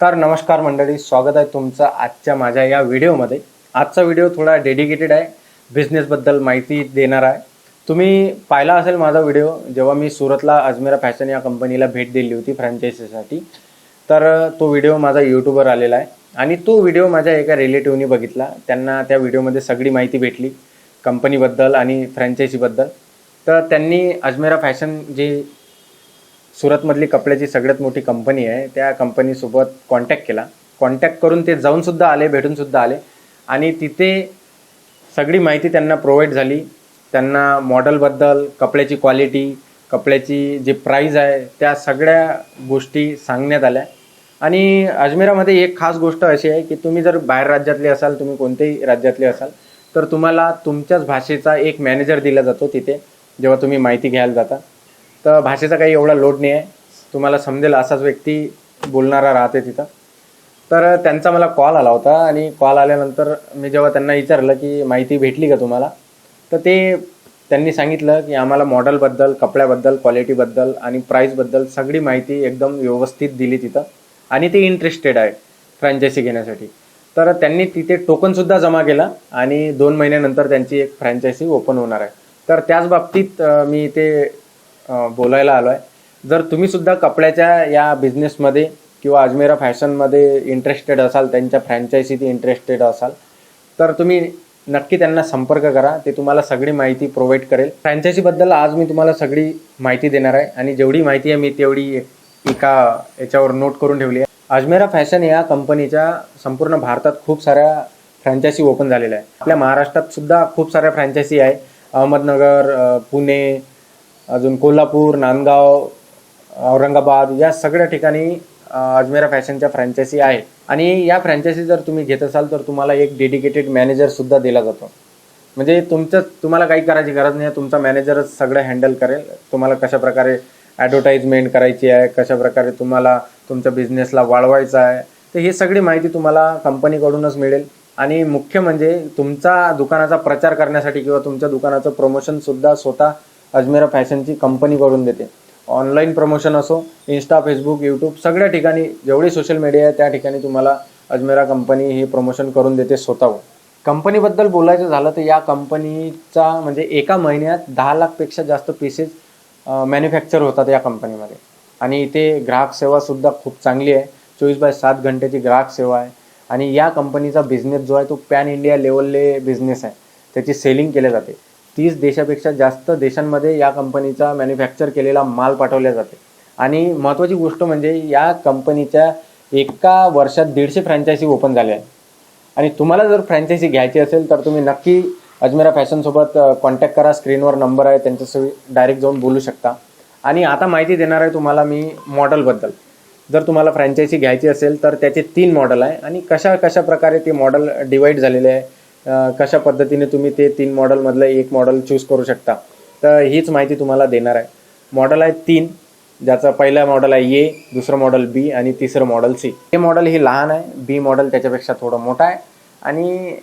तर नमस्कार मंडळी. स्वागत आहे तुमचं आजच्या माझ्या या व्हिडिओमध्ये. आजचा व्हिडिओ थोडा डेडिकेटेड आहे. बिझनेसबद्दल माहिती देणार आहे. तुम्ही पाहिला असेल माझा व्हिडिओ जेव्हा मी सुरतला अजमेरा फॅशन या कंपनीला भेट दिली होती फ्रँचायझीसाठी तर तो व्हिडिओ माझा यूट्यूबवर आलेला आहे. आणि तो व्हिडिओ माझ्या एका रिलेटिव्हनी बघितला. त्यांना त्या व्हिडिओमध्ये सगळी माहिती भेटली कंपनीबद्दल आणि फ्रँचायझीबद्दल तर त्यांनी अजमेरा फॅशन जी सुरतमधली कपड्याची सगळ्यात मोठी कंपनी आहे. त्या कंपनीसोबत कॉन्टॅक्ट केला. कॉन्टॅक्ट करून ते जाऊनसुद्धा आले भेटूनसुद्धा आले. आणि तिथे सगळी माहिती त्यांना प्रोव्हाइड झाली. त्यांना मॉडेलबद्दल कपड्याची क्वालिटी कपड्याची जी प्राईज आहे त्या सगळ्या गोष्टी सांगण्यात आल्या. आणि अजमेरामध्ये एक खास गोष्ट अशी आहे की तुम्ही जर बाहेर राज्यातले असाल तुम्ही कोणत्याही राज्यातले असाल तर तुम्हाला तुमच्याच भाषेचा एक मॅनेजर दिला जातो तिथे जेव्हा तुम्ही माहिती घ्यायला जाता. तर भाषेचा काही एवढा लोड नाही आहे. तुम्हाला समजेल असाच व्यक्ती बोलणारा राहते तिथं. तर त्यांचा मला कॉल आला होता आणि कॉल आल्यानंतर मी जेव्हा त्यांना विचारलं की माहिती भेटली का तुम्हाला तर ते त्यांनी सांगितलं की आम्हाला मॉडेलबद्दल कपड्याबद्दल क्वालिटीबद्दल आणि प्राईसबद्दल सगळी माहिती एकदम व्यवस्थित दिली तिथं. आणि ते इंटरेस्टेड आहे फ्रँचायसी घेण्यासाठी. तर त्यांनी तिथे टोकनसुद्धा जमा केला आणि दोन महिन्यानंतर त्यांची एक फ्रँचायसी ओपन होणार आहे. तर त्याच बाबतीत मी इथे बोलायला आलो आहे जर तुम्ही सुद्धा कपड्याच्या या बिझनेसमध्ये किंवा अजमेरा फॅशनमध्ये इंटरेस्टेड असाल त्यांच्या फ्रँचायसीत इंटरेस्टेड असाल तर तुम्ही नक्की त्यांना संपर्क करा. ते तुम्हाला सगळी माहिती प्रोव्हाइड करेल. फ्रँचायसीबद्दल आज मी तुम्हाला सगळी माहिती देणार आहे आणि जेवढी माहिती आहे मी तेवढी एका याच्यावर नोट करून ठेवली आहे. अजमेरा फॅशन या कंपनीच्या संपूर्ण भारतात खूप साऱ्या फ्रँचायसी ओपन झालेल्या आहे आपल्या महाराष्ट्रात सुद्धा खूप साऱ्या फ्रँचायसी आहे. अहमदनगर पुणे अजून कोल्हापूर नांदगाव औरंगाबाद या सगळ्या ठिकाणी अजमेरा फॅशनच्या फ्रँचायसी आहे आणि या फ्रँचायसी जर तुम्ही घेत असाल तर तुम्हाला एक डेडिकेटेड मॅनेजर सुद्धा दिला जातो. म्हणजे तुमचं तुम्हाला काही करायची गरज नाही तुमचा मॅनेजरच सगळं हँडल करेल. तुम्हाला कशा प्रकारे ॲडव्हर्टाइजमेंट करायची आहे कशा प्रकारे तुम्हाला तुमच्या बिझनेसला वाढवायचा आहे तर ही सगळी माहिती तुम्हाला कंपनीकडूनच मिळेल. आणि मुख्य म्हणजे तुमचा दुकानाचा प्रचार करण्यासाठी किंवा तुमच्या दुकानाचं प्रमोशनसुद्धा स्वतः अजमेरा फॅशनची कंपनी करून देते. ऑनलाईन प्रमोशन असो इन्स्टा फेसबुक यूट्यूब सगळ्या ठिकाणी जेवढी सोशल मीडिया आहे त्या ठिकाणी तुम्हाला अजमेरा कंपनी ही प्रमोशन करून देते स्वतःहून कंपनीबद्दल बोलायचं झालं तर या कंपनीचा म्हणजे एका महिन्यात दहा लाखपेक्षा जास्त पीसेस मॅन्युफॅक्चर होतात या कंपनीमध्ये आणि इथे ग्राहक सेवासुद्धा खूप चांगली आहे. चोवीस बाय सात घंट्याची ग्राहक सेवा आहे. आणि या कंपनीचा बिझनेस जो आहे तो पॅन इंडिया लेवलले बिझनेस आहे. त्याची सेलिंग केली जाते. तीस देशापेक्षा जास्त देशांमध्ये या कंपनीचा मॅन्युफॅक्चर केलेला माल पाठवला जाते. आणि महत्त्वाची गोष्ट म्हणजे या कंपनीच्या एका वर्षात दीडशे फ्रँचायसी ओपन झाल्या आहेत. आणि तुम्हाला जर फ्रँचायसी घ्यायची असेल तर तुम्ही नक्की अजमेरा फॅशनसोबत कॉन्टॅक्ट करा. स्क्रीनवर नंबर आहे त्यांच्यासोबत डायरेक्ट जाऊन बोलू शकता. आणि आता माहिती देणार आहे तुम्हाला मी मॉडलबद्दल जर तुम्हाला फ्रँचायसी घ्यायची असेल तर त्याचे तीन मॉडेल आहे. आणि कशा कशा प्रकारे ते मॉडल डिवाईड झालेले आहे कशा पद्धतीने तुम्ही ते तीन मॉडेलमधलं एक मॉडेल चूज करू शकता. तर हीच माहिती तुम्हाला देणार आहे. मॉडेल आहे तीन ज्याचा पहिला मॉडेल आहे ए दुसरं मॉडेल बी आणि तिसरं मॉडेल सी ए मॉडेल हे लहान आहे बी मॉडेल त्याच्यापेक्षा थोडं मोठं आहे आणि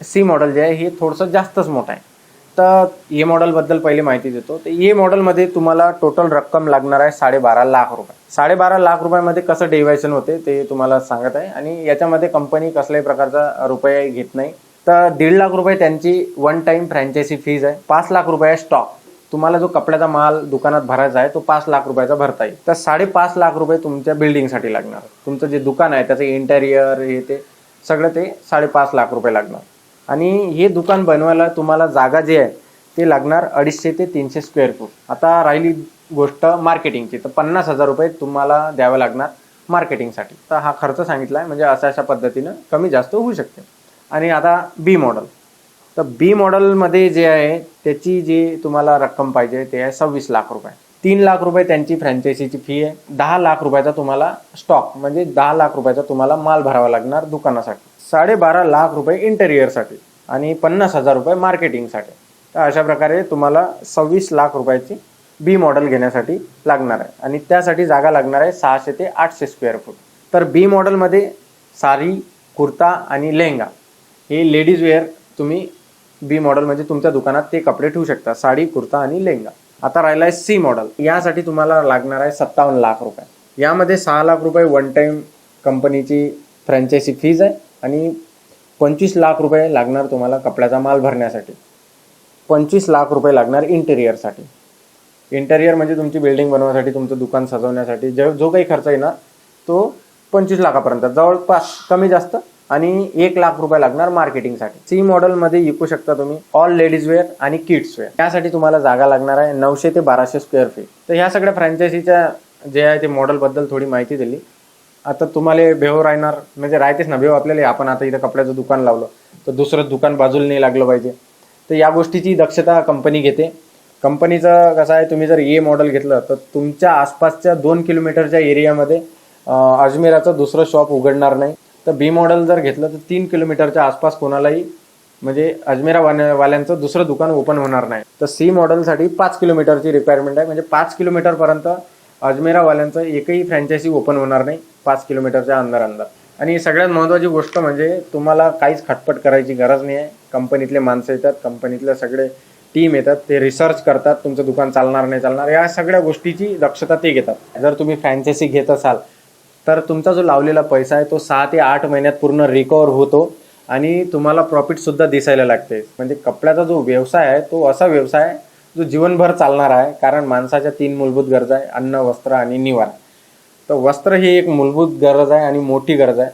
सी मॉडेल जे आहे हे थोडंसं जास्तच मोठं आहे. तर ए मॉडेलबद्दल पहिले माहिती देतो. तर ए मॉडेलमध्ये तुम्हाला टोटल रक्कम लागणार आहे साडेबारा लाख रुपये. साडेबारा लाख रुपयामध्ये कसं डेव्हायशन होते ते तुम्हाला सांगत आहे आणि याच्यामध्ये कंपनी कसल्याही प्रकारचा रुपये घेत नाही. तर दीड लाख रुपये त्यांची वन टाइम फ्रँचायसी फीज आहे. पाच लाख रुपये स्टॉक तुम्हाला जो कपड्याचा माल दुकानात भरायचा आहे तो पाच लाख रुपयाचा भरता येईल. तर साडेपाच लाख रुपये तुमच्या बिल्डिंगसाठी लागणार. तुमचं जे दुकान आहे त्याचं इंटेरियर हे ते सगळं ते साडेपाच लाख रुपये लागणार. आणि हे दुकान बनवायला तुम्हाला जागा जी आहे ते लागणार अडीचशे ते तीनशे स्क्वेअर फूट आता राहिली गोष्ट मार्केटिंगची तर पन्नास हजार रुपये तुम्हाला द्यावं लागणार मार्केटिंगसाठी तर हा खर्च सांगितला आहे म्हणजे अशा अशा पद्धतीनं कमी जास्त होऊ शकते. आणि आता बी मॉडेल तर बी मॉडेलमध्ये जे आहे त्याची जी तुम्हाला रक्कम पाहिजे ते आहे सव्वीस लाख रुपये. तीन लाख रुपये त्यांची फ्रँचायसीची फी आहे. दहा लाख रुपयाचा तुम्हाला स्टॉक म्हणजे दहा लाख रुपयाचा तुम्हाला माल भरावा लागणार दुकानासाठी. साडेबारा लाख रुपये इंटेरियरसाठी आणि पन्नास हजार रुपये मार्केटिंगसाठी तर अशा प्रकारे तुम्हाला सव्वीस लाख रुपयाची बी मॉडेल घेण्यासाठी लागणार आहे. आणि त्यासाठी जागा लागणार आहे सहाशे ते आठशे स्क्वेअर फूट तर बी मॉडेलमध्ये साडी कुर्ता आणि लेहंगा हे लेडीज वेअर तुम्ही बी मॉडेल म्हणजे तुमच्या दुकानात ते कपडे ठेवू शकता. साडी कुर्ता आणि लेहंगा. आता राहिला आहे सी मॉडेल यासाठी तुम्हाला लागणार आहे सत्तावन्न लाख रुपये. यामध्ये सहा लाख रुपये वन टाइम कंपनीची फ्रँचायसी फीज आहे आणि पंचवीस लाख रुपये लागणार तुम्हाला कपड्याचा माल भरण्यासाठी. पंचवीस लाख रुपये लागणार इंटेरियरसाठी इंटेरियर म्हणजे तुमची बिल्डिंग बनवण्यासाठी तुमचं दुकान सजवण्यासाठी जो जो काही खर्च येणार तो पंचवीस लाखापर्यंत. जवळपास कमी जास्त आणि एक लाख रुपये लागणार मार्केटिंगसाठी सी मॉडेलमध्ये विकू शकता तुम्ही ऑल लेडीज वेअर आणि किड्स वेअर त्यासाठी तुम्हाला जागा लागणार आहे नऊशे ते बाराशे स्क्वेअर फीट तर ह्या सगळ्या फ्रँचायझीच्या जे आहे ते मॉडेलबद्दल थोडी माहिती दिली. आता तुम्हाला भेव राहणार म्हणजे राहतेच ना भेव आपल्याला. आपण आता इथं कपड्याचं दुकान लावलं तर दुसरं दुकान बाजूला नाही लागलं पाहिजे. तर या गोष्टीची दक्षता कंपनी घेते. कंपनीचं कसं आहे तुम्ही जर ए मॉडेल घेतलं तर तुमच्या आसपासच्या दोन किलोमीटरच्या एरियामध्ये अजमेराचं दुसरं शॉप उघडणार नाही. तर बी मॉडेल जर घेतलं तर तीन किलोमीटरच्या आसपास कोणालाही म्हणजे अजमेरा वाल्यांचं दुसरं दुकान ओपन होणार नाही. तर सी मॉडेलसाठी पाच किलोमीटरची रिक्वायरमेंट आहे. म्हणजे पाच किलोमीटरपर्यंत अजमेरावाल्यांचं एकही फ्रँचायसी ओपन होणार नाही पाच किलोमीटरच्या अंदर अंदर. आणि सगळ्यात महत्त्वाची गोष्ट म्हणजे तुम्हाला काहीच खटपट करायची गरज नाही आहे. कंपनीतले माणसं येतात कंपनीतले सगळे टीम येतात ते रिसर्च करतात तुमचं दुकान चालणार नाही चालणार. या सगळ्या गोष्टीची दक्षता ते घेतात. जर तुम्ही फ्रँचायसी घेत असाल तर तुमचा जो लावलेला पैसा आहे तो सहा ते आठ महिन्यात पूर्ण रिकवर होतो आणि तुम्हाला प्रॉफिट सुद्धा दिसायला लागते. म्हणजे कपड्याचा जो व्यवसाय आहे तो असा व्यवसाय आहे जो जीवनभर चालणार आहे. कारण माणसाच्या तीन मूलभूत गरजा आहे अन्न वस्त्र आणि निवारा. तर वस्त्र ही एक मूलभूत गरज आहे आणि मोठी गरज आहे.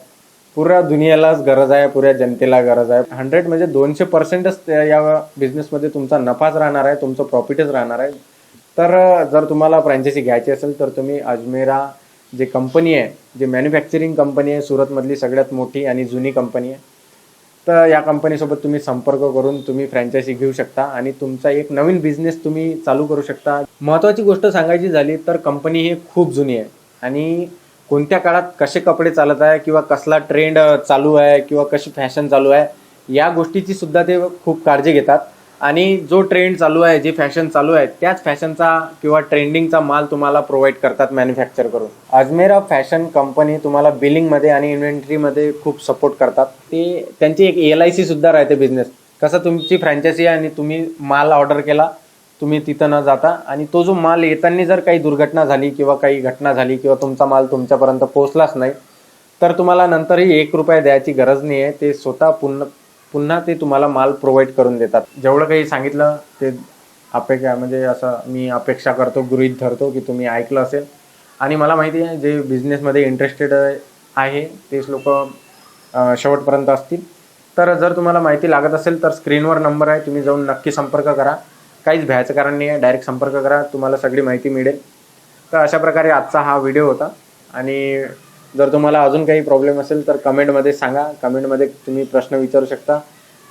पुऱ्या दुनियालाच गरज आहे पुऱ्या जनतेला गरज आहे. हंड्रेड म्हणजे दोनशे पर्सेंटच या बिझनेसमध्ये तुमचा नफाच राहणार आहे तुमचं प्रॉफिटच राहणार आहे. तर जर तुम्हाला फ्रँचायसी घ्यायची असेल तर तुम्ही अजमेरा जे कंपनी आहे जे मॅन्युफॅक्चरिंग कंपनी आहे सुरतमधली सगळ्यात मोठी आणि जुनी कंपनी आहे. तर या कंपनीसोबत तुम्ही संपर्क करून तुम्ही फ्रँचायझी घेऊ शकता आणि तुमचा एक नवीन बिझनेस तुम्ही चालू करू शकता. महत्त्वाची गोष्ट सांगायची झाली तर कंपनी ही खूप जुनी आहे आणि कोणत्या काळात कसे कपडे चालत आहे किंवा कसला ट्रेंड चालू आहे किंवा कशी फॅशन चालू आहे या गोष्टीची सुद्धा ते खूप काळजी घेतात. आणि जो ट्रेंड चालू आहे जे फॅशन चालू आहे त्याच फॅशनचा किंवा ट्रेंडिंगचा माल तुम्हाला प्रोव्हाइड करतात मॅन्युफॅक्चर करून. अजमेरा फॅशन कंपनी तुम्हाला बिलिंगमध्ये आणि इन्व्हेंटरीमध्ये खूप सपोर्ट करतात. ते त्यांची एक एल आय सी सुद्धा राहते बिझनेस कसं तुमची फ्रँचायसी आहे आणि तुम्ही माल ऑर्डर केला तुम्ही तिथं न जाता आणि तो जो माल येताना जर काही दुर्घटना झाली किंवा काही घटना झाली किंवा तुमचा माल तुमच्यापर्यंत पोहोचलाच नाही तर तुम्हाला नंतरही एक रुपया द्यायची गरज नाही आहे ते स्वतः पुन्हा पुन्हा ते तुम्हाला माल प्रोव्हाइड करून देतात. जेवढं काही सांगितलं ते अपेक्षा म्हणजे असं मी अपेक्षा करतो गृहित धरतो की तुम्ही ऐकलं असेल. आणि मला माहिती आहे जे बिझनेसमध्ये इंटरेस्टेड आहे तेच लोक शेवटपर्यंत असतील. तर जर तुम्हाला माहिती लागत असेल तर स्क्रीनवर नंबर आहे तुम्ही जाऊन नक्की संपर्क करा. काहीच भ्यायचं कारण नाही आहे डायरेक्ट संपर्क करा तुम्हाला सगळी माहिती मिळेल. तर अशा प्रकारे आजचा हा व्हिडिओ होता. आणि जर तुम्हाला अजून काही प्रॉब्लेम असेल तर कमेंटमध्ये सांगा. कमेंटमध्ये तुम्ही प्रश्न विचारू शकता.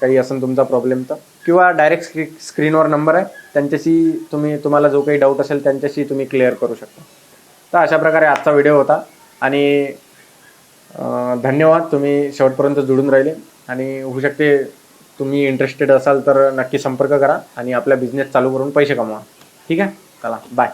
काही असेल तुमचा प्रॉब्लेम तर. किंवा डायरेक्ट स्क्री स्क्रीनवर नंबर आहे. त्यांच्याशी तुम्ही तुम्हाला जो काही डाऊट असेल त्यांच्याशी तुम्ही क्लिअर करू शकता. तर अशा प्रकारे आजचा व्हिडिओ होता. आणि धन्यवाद. तुम्ही शेवटपर्यंत जुळून राहिले. आणि होऊ शकते तुम्ही इंटरेस्टेड असाल तर नक्की संपर्क करा. आणि आपला बिझनेस चालू करून पैसे कमवा. ठीक आहे? चला बाय